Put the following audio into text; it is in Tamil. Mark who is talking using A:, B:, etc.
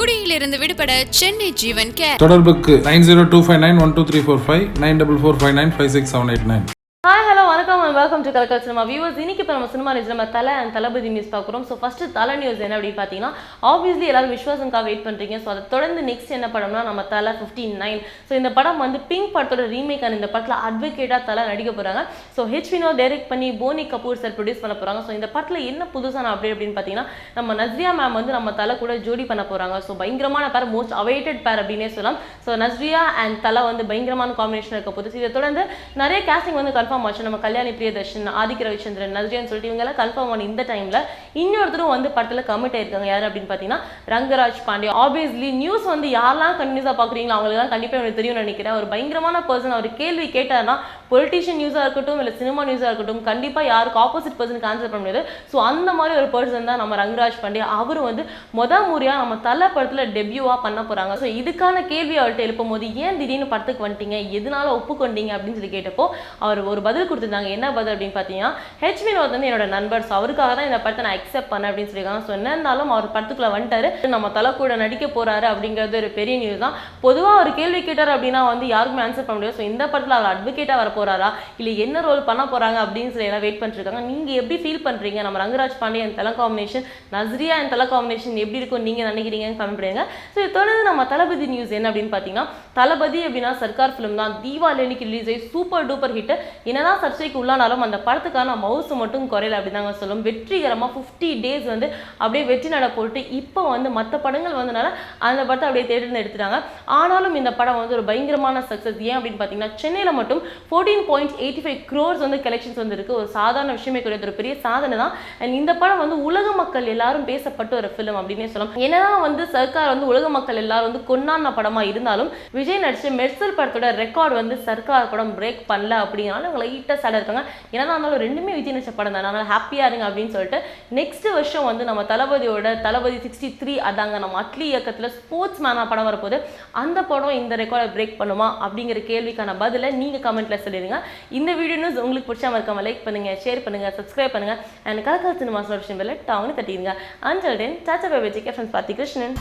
A: குடியிலிருந்து விடுபட சென்னை ஜீவன் கேர்.
B: தொடர்புக்கு nine zero two five nine one two three four five nine double four five nine five six seven eight nine.
C: வணக்கம் and welcome to Kalakkal cinema viewers இன்னைக்கு இப்போ நம்ம சினிமா நியூஸ் நம்ம தலை அண்ட் தளபதி நியூஸ் பார்க்குறோம். ஸோ ஃபஸ்ட்டு தலை நியூஸ் என்ன அப்படின்னு பார்த்தீங்கன்னா ஆப்வியஸ்லி எல்லாரும் விஸ்வாசம்காக வெயிட் பண்ணுறீங்க ஸோ அதை தொடர்ந்து நெக்ஸ்ட் என்ன படம்னா நம்ம தலை ஃபிஃப்டி நைன் ஸோ இந்த படம் வந்து பிங்க் படத்தோட ரீமேக் அண்ட் இந்த படத்தில் அட்வொகேட்டாக தலை நடிக்க போகிறாங்க ஸோ ஹெச் வினோ டைரக்ட் பண்ணி போனி கபூர் சார் ப்ரொடியூஸ் பண்ண போகிறாங்க ஸோ இந்த படத்தில் என்ன புதுசான அப்டேட் அப்படின்னு பார்த்தீங்கன்னா நம்ம நஸ்ரியா மேம் வந்து நம்ம தலை கூட ஜோடி பண்ண போகிறாங்க ஸோ பயங்கரமான பேர் மோஸ்ட் அவைட்டட் பேர் அப்படின்னே சொல்லலாம். ஸோ நஸ்ரியா அண்ட் தலை வந்து பயங்கரமான காம்பினேஷன் இருக்க போது இதை தொடர்ந்து நிறைய கேஸ்டிங் வந்து கன்ஃபார்ம் ஆச்சு. நம்ம கல்யாணி பிரியதர்ஷன் ஆதிக்க ரவிச்சந்திரன் சொல்லிட்டு இவங்க எல்லாம் கன்ஃபார்ம் ஆன இந்த டைம்ல இன்னொருத்தரும் வந்து படத்துல கமிட் ஆயிருக்காங்க. யார் அப்படின்னு பார்த்தீங்கன்னா ரங்கராஜ் பாண்டே. ஆப்வியஸ்லி நியூஸ் வந்து யாரெல்லாம் கண்டினியூஸாக பார்க்குறீங்களோ அவங்களுக்கு தான் கண்டிப்பாக எனக்கு தெரியும்னு நினைக்கிறேன். ஒரு பயங்கரமான பர்சன் அவர் கேள்வி கேட்டார்னா பொலிட்டிஷியன் நியூஸாக இருக்கட்டும் இல்லை சினிமா நியூஸாக இருக்கட்டும் கண்டிப்பாக யாருக்கு ஆப்போசிட் பர்சனுக்கு ஆன்சர் பண்ண முடியாது. ஸோ அந்த மாதிரி ஒரு பர்சன் தான் நம்ம ரங்கராஜ் பாண்டே அவர் வந்து மொதல் முறையாக நம்ம தலை படத்தில் டெபியூவாக பண்ண போகிறாங்க ஸோ இதுக்கான கேள்வி அவர்கிட்ட எழுப்பும் போது ஏன் திடீர்னு படத்துக்கு வந்துட்டீங்க? எதனால ஒப்புக்கொண்டீங்க? அப்படின்னு சொல்லி கேட்டப்போ அவர் ஒரு பதில் கொடுத்துருந்தாங்க. என்ன பதில்? அப்படின்னு பார்த்தீங்கன்னா ஹெச் வினோத் வந்து என்னோட நண்பர். ஸோ அவருக்காக தான் இந்த படத்தை நான் அக்செப்ட் பண்ணேன் அப்படின்னு சொல்லியிருக்காங்க. ஸோ என்ன இருந்தாலும் அவர் படத்துக்குள்ளே வந்துட்டாரு. நம்ம தலை கூட நடிக்க போறாரு அப்படிங்கிறது ஒரு பெரிய நியூஸ் தான். பொதுவாக ஒரு கேள்வி கேட்டார் அப்படின்னா வந்து யாருக்குமே ஆன்சர் பண்ண முடியாது. ஸோ இந்த படத்தில் அவர் அட்வொகேட்டாக வரப்போ போறாரா? இல்லை என்ன ரோல் பண்ண போறாங்க அப்படின்னு சொல்லி எல்லாம் வெயிட் பண்ணிட்டு இருக்காங்க. நீங்க எப்படி ஃபீல் பண்றீங்க? நம்ம Rangaraj Pandey and Thala combination Nazriya and Thala combination எப்படி இருக்கும் நீங்க நினைக்கிறீங்கன்னு கமெண்ட் பண்ணுங்க. ஸோ இது தொடர்ந்து நம்ம தளபதி நியூஸ் என்ன அப்படின்னு பார்த்தீங்கன்னா தளபதி அப்படின்னா சர்க்கார் ஃபிலிம் தான். தீபாவளி அன்னைக்கு ரிலீஸ் ஆகி சூப்பர் டூப்பர் ஹிட் என்னதான் சர்ச்சைக்கு உள்ளானாலும் அந்த படத்துக்கான மவுஸ் மட்டும் குறையல அப்படிதாங்க சொல்லும். வெற்றிகரமாக ஃபிஃப்டி டேஸ் வந்து அப்படியே வெற்றி நட போட்டு இப்போ வந்து மற்ற படங்கள் வந்தனால அந்த படத்தை அப்படியே தேடி எடுத்துட்டாங்க. ஆனாலும் இந்த படம் வந்து ஒரு பயங்கரமான சக்ஸஸ் ஏன் அப்படின்னு பார்த்தீங்கன்னா சென்னையில் மட்டும் fourteen point eighty five crores வந்து கலெக்ஷன்ஸ் வந்திருக்கு. ஒரு சாதாரண விஷயமே கிடையாது. ஒரு பெரிய சாதனை தான். அண்ட் இந்த படம் வந்து உலக மக்கள் எல்லாரும் பேசப்பட்ட ஒரு ஃபிலிம் அப்படின்னே சொல்லலாம். என்னதான் வந்து சர்க்கார் வந்து உலக மக்கள் எல்லாரும் வந்து கொண்டாடின படமா இருந்தாலும் விஜய் நடிச்ச மெர்சல் படத்தோட ரெக்கார்ட் வந்து சர்க்கார் படம் பிரேக் பண்ணல அப்படிங்கிறனால அவங்க லைட்டாக சேடாக இருக்காங்க. என்னதான் இருந்தாலும் ரெண்டுமே விஜய் நடிச்ச படம் தான். அதனால் ஹாப்பியாக இருங்க அப்படின்னு சொல்லிட்டு நெக்ஸ்ட் வருஷம் வந்து நம்ம தளபதியோட தளபதி சிக்ஸ்டி த்ரீ அதாங்க நம்ம அட்லி இயக்கத்தில் ஸ்போர்ட்ஸ் மேனாக படம் வரப்போகுது. அந்த படம் இந்த ரெக்கார்டை பிரேக் பண்ணுமா அப்படிங்கிற கேள்விக்கான பதிலை நீங்கள் கமெண்ட்ல சொல்லிடுங்க இந்த வீடியோ நியூஸ் உங்களுக்கு பிடிச்சா மறக்காம லைக் பண்ணுங்க ஷேர் பண்ணுங்க சப்ஸ்கிரைப் பண்ணுங்க. அண்ட் கலக்கல் சினிமா சொல்யூஷன் பெல்ல டாங்னு தட்டிடுங்க. அஞ்சல் டென் சாச்சா பேபி ஃப்ரெண்ட்ஸ் பாத்தி கிருஷ்ணன்.